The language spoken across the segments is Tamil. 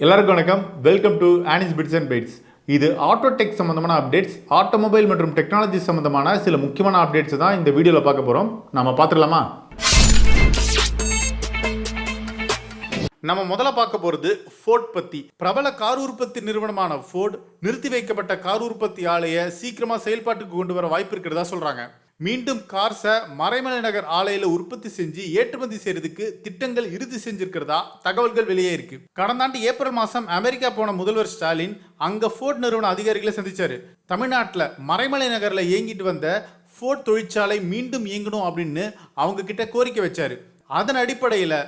எல்லாருக்கும் வணக்கம். Welcome to Annie's bits and bytes இது ஆட்டோ டெக் சம்மந்தமான அப்டேட்ஸ் ஆட்டோமொபைல் மற்றும் டெக்னாலஜி சம்மந்தமான சில முக்கியமான அப்டேட்ஸ் தான் இந்த வீடியோவில் பார்க்க போகிறோம் நம்ம பார்த்துடலாமா? நம்ம முதல்ல பார்க்க போகிறது ஃபோர்ட் பற்றி பிரபல கார் உற்பத்தி நிறுவனமான ஃபோர்ட் நிறுத்தி வைக்கப்பட்ட கார் உற்பத்தி ஆலையை சீக்கிரமாக செயல்பாட்டுக்கு கொண்டு வர வாய்ப்பு இருக்கிறதா சொல்கிறாங்க மீண்டும் கார்ஸை மறைமலை நகர் ஆலையில உற்பத்தி செஞ்சு ஏற்றுமதி செய்யறதுக்கு திட்டங்கள் இறுதி செஞ்சிருக்கிறதா தகவல்கள் வெளியே இருக்கு. கடந்த ஆண்டு ஏப்ரல் மாசம் அமெரிக்கா போன முதல்வர் ஸ்டாலின் அங்க ஃபோர்ட் நிறுவன அதிகாரிகளை சந்திச்சாரு. தமிழ்நாட்டில் மறைமலை நகரில் இயங்கிட்டு வந்த ஃபோர்ட் தொழிற்சாலை மீண்டும் இயங்கணும் அப்படின்னு அவங்க கிட்ட கோரிக்கை வச்சாரு. அதன் அடிப்படையில்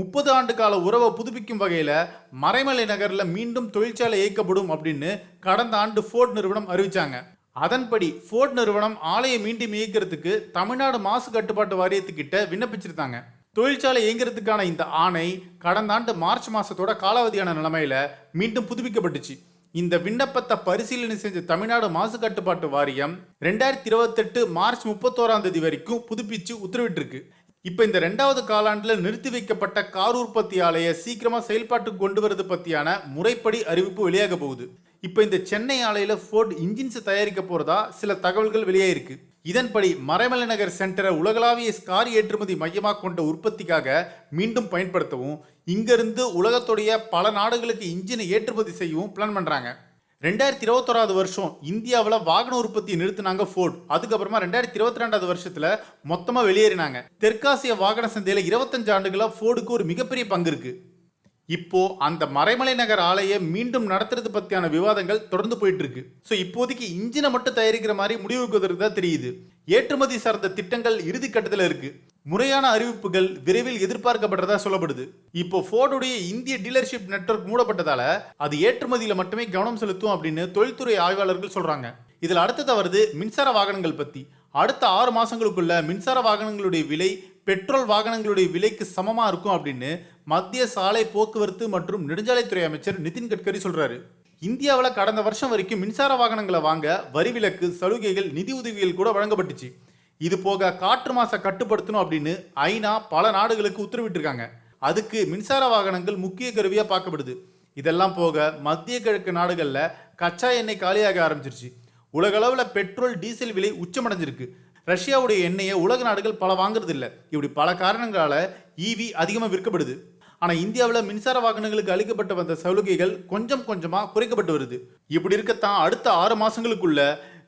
முப்பது ஆண்டு கால உறவை புதுப்பிக்கும் வகையில் மறைமலை நகரில் மீண்டும் தொழிற்சாலை இயக்கப்படும் அப்படின்னு கடந்த ஆண்டு ஃபோர்ட் நிறுவனம் அறிவிச்சாங்க. அதன்படி ஃபோர்ட் நிறுவனம் ஆலையை மீண்டும் இயக்கிறதுக்கு தமிழ்நாடு மாசு கட்டுப்பாட்டு வாரியத்துக்கிட்ட விண்ணப்பிச்சிருந்தாங்க. தொழிற்சாலை இயங்குறதுக்கான இந்த ஆணை கடந்த ஆண்டு மார்ச் மாசத்தோட காலாவதியான நிலைமையில மீண்டும் புதுப்பிக்கப்பட்டுச்சு. இந்த விண்ணப்பத்தை பரிசீலனை செஞ்ச தமிழ்நாடு மாசு கட்டுப்பாட்டு வாரியம் ரெண்டாயிரத்தி இருபத்தெட்டு மார்ச் முப்பத்தோராம் தேதி வரைக்கும் புதுப்பிச்சு உத்தரவிட்டிருக்கு. இப்போ இந்த ரெண்டாவது காலாண்டில் நிறுத்தி வைக்கப்பட்ட கார் உற்பத்தி ஆலையை சீக்கிரமாக செயல்பாட்டுக்கு கொண்டு வரது பற்றியான முறைப்படி அறிவிப்பு வெளியாக போகுது. இப்போ இந்த சென்னை ஆலையில் ஃபோர்ட் இன்ஜின்ஸை தயாரிக்க போகிறதா சில தகவல்கள் வெளியாயிருக்கு. இதன்படி மறைமலை நகர் சென்டரை உலகளாவிய ஸ்கார் ஏற்றுமதி மையமாக கொண்ட உற்பத்திக்காக மீண்டும் பயன்படுத்தவும் இங்கிருந்து உலகத்துடைய பல நாடுகளுக்கு இன்ஜினை ஏற்றுமதி செய்யவும் பிளான் பண்ணுறாங்க ரெண்டாயிரத்தி இருபத்தோராவது வருஷம் இந்தியாவில் வாகன உற்பத்தியை நிறுத்தினாங்க ஃபோர்ட் அதுக்கப்புறமா ரெண்டாயிரத்தி இருபத்தி ரெண்டாவது வருஷத்தில் மொத்தமாக வெளியேறினாங்க. தெற்காசிய வாகன சந்தையில் இருபத்தஞ்சு ஆண்டுகளாக ஃபோர்டுக்கு ஒரு மிகப்பெரிய பங்கு இருக்குது இப்போ அந்த மறைமலை நகர் ஆலையை மீண்டும் நடத்துறது பத்தியான விவாதங்கள் தொடர்ந்து போயிட்டு இருக்கு ஸோ இப்போதைக்கு இன்ஜினை மட்டும் தயாரிக்கிற மாதிரி முடிவுக்கு வருதா தெரியுது. ஏற்றுமதி சார்ந்த திட்டங்கள் இறுதி கட்டத்தில் இருக்கு. முறையான அறிவிப்புகள் விரைவில் எதிர்பார்க்கப்படுறதா சொல்லப்படுது. இப்போ ஃபோர்டுடைய இந்திய டீலர்ஷிப் நெட்வொர்க் மூடப்பட்டதால அது ஏற்றுமதியில மட்டுமே கவனம் செலுத்தும் அப்படின்னு தொழில்துறை ஆய்வாளர்கள் சொல்றாங்க. இதில் அடுத்தது வருது மின்சார வாகனங்கள் பத்தி. அடுத்த ஆறு மாசங்களுக்குள்ள மின்சார வாகனங்களுடைய விலை பெட்ரோல் வாகனங்களுடைய விலைக்கு சமமா இருக்கும் அப்படின்னு மத்திய சாலை போக்குவரத்து மற்றும் நெடுஞ்சாலைத்துறை அமைச்சர் நிதின் கட்கரி சொல்றாரு. இந்தியாவில் கடந்த வருஷம் வரைக்கும் மின்சார வாகனங்களை வாங்க வரி விலக்கு சலுகைகள் நிதி உதவிகள் கூட வழங்கப்பட்டுச்சு. இது போக காற்று மாச கட்டுப்படுத்தணும் அப்படின்னு ஐநா பல நாடுகளுக்கு உத்தரவிட்டிருக்காங்க. அதுக்கு மின்சார வாகனங்கள் முக்கிய கருவியாக பார்க்கப்படுது. இதெல்லாம் போக மத்திய கிழக்கு நாடுகளில் கச்சா எண்ணெய் காலியாக ஆரம்பிச்சிருச்சு. உலகளவில் பெட்ரோல் டீசல் விலை உச்சமடைஞ்சிருக்கு. ரஷ்யாவுடைய எண்ணெயை உலக நாடுகள் பல வாங்குறது இல்லை இப்படி பல காரணங்களால ஈவி அதிகமாக விற்கப்படுது. ஆனால் இந்தியாவில் மின்சார வாகனங்களுக்கு அளிக்கப்பட்டு வந்த சலுகைகள் கொஞ்சம் கொஞ்சமாக குறைக்கப்பட்டு வருது. இப்படி இருக்கத்தான் அடுத்த ஆறு மாசங்களுக்குள்ள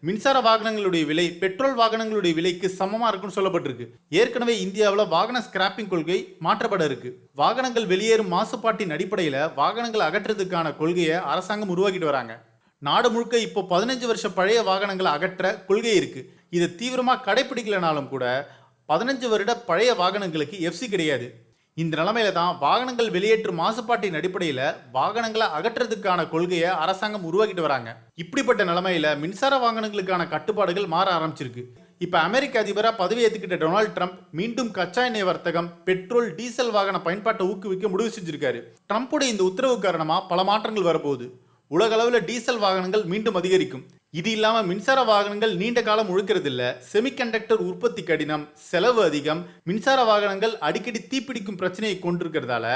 மின்சார வாகனங்களுடைய விலை பெட்ரோல் வாகனங்களுடைய விலைக்கு சமமாக இருக்குன்னு சொல்லப்பட்டிருக்கு. ஏற்கனவே இந்தியாவில் வாகன ஸ்கிராப்பிங் கொள்கை மாற்றப்பட இருக்கு. வாகனங்கள் வெளியேறும் மாசுபாட்டின் அடிப்படையில் வாகனங்களை அகற்றுறதுக்கான கொள்கையை அரசாங்கம் உருவாக்கிட்டு வராங்க. நாடு முழுக்க இப்போ பதினஞ்சு வருஷம் பழைய வாகனங்களை அகற்ற கொள்கை இருக்கு. இதை தீவிரமாக கடைபிடிக்கலனாலும் கூட பதினஞ்சு வருட பழைய வாகனங்களுக்கு எஃப்சி கிடையாது. இந்த நிலைமையில தான் வாகனங்கள் வெளியேற்றும் மாசுபாட்டின் அடிப்படையில் வாகனங்களை அகற்றுறதுக்கான கொள்கையை அரசாங்கம் உருவாக்கிட்டு வராங்க. இப்படிப்பட்ட நிலைமையில மின்சார வாகனங்களுக்கான கட்டுப்பாடுகள் மாற ஆரம்பிச்சிருக்கு. இப்ப அமெரிக்க அதிபராக பதவி ஏற்றுக்கிட்ட டொனால்ட் ட்ரம்ப் மீண்டும் கச்சா எண்ணெய் வர்த்தகம் பெட்ரோல் டீசல் வாகன பயன்பாட்டை ஊக்குவிக்க முடிவு செஞ்சிருக்காரு. ட்ரம்ப்புடைய இந்த உத்தரவு காரணமா பல மாற்றங்கள் வரப்போகுது. உலக அளவில் டீசல் வாகனங்கள் மீண்டும் அதிகரிக்கும். இது இல்லாமல் மின்சார வாகனங்கள் நீண்ட காலம் உழைக்கிறது செமிகண்டக்டர் உற்பத்தி கடினம் செலவு அதிகம். மின்சார வாகனங்கள் அடிக்கடி தீப்பிடிக்கும் பிரச்சனையை கொண்டிருக்கிறதால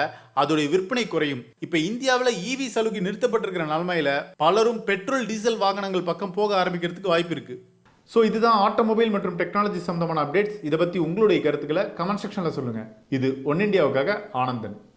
அதோடைய விற்பனை குறையும். இப்ப இந்தியாவில் இவி சலுகை நிறுத்தப்பட்டிருக்கிற நிலைமையில பலரும் பெட்ரோல் டீசல் வாகனங்கள் பக்கம் போக ஆரம்பிக்கிறதுக்கு வாய்ப்பு இருக்கு. ஸோ இதுதான் ஆட்டோமொபைல் மற்றும் டெக்னாலஜி சம்பந்தமான அப்டேட்ஸ் இதை பற்றி உங்களுடைய கருத்துக்களை கமெண்ட் செக்ஷனில் சொல்லுங்கள் இது ஒன் இண்டியாவுக்காக ஆனந்தன்.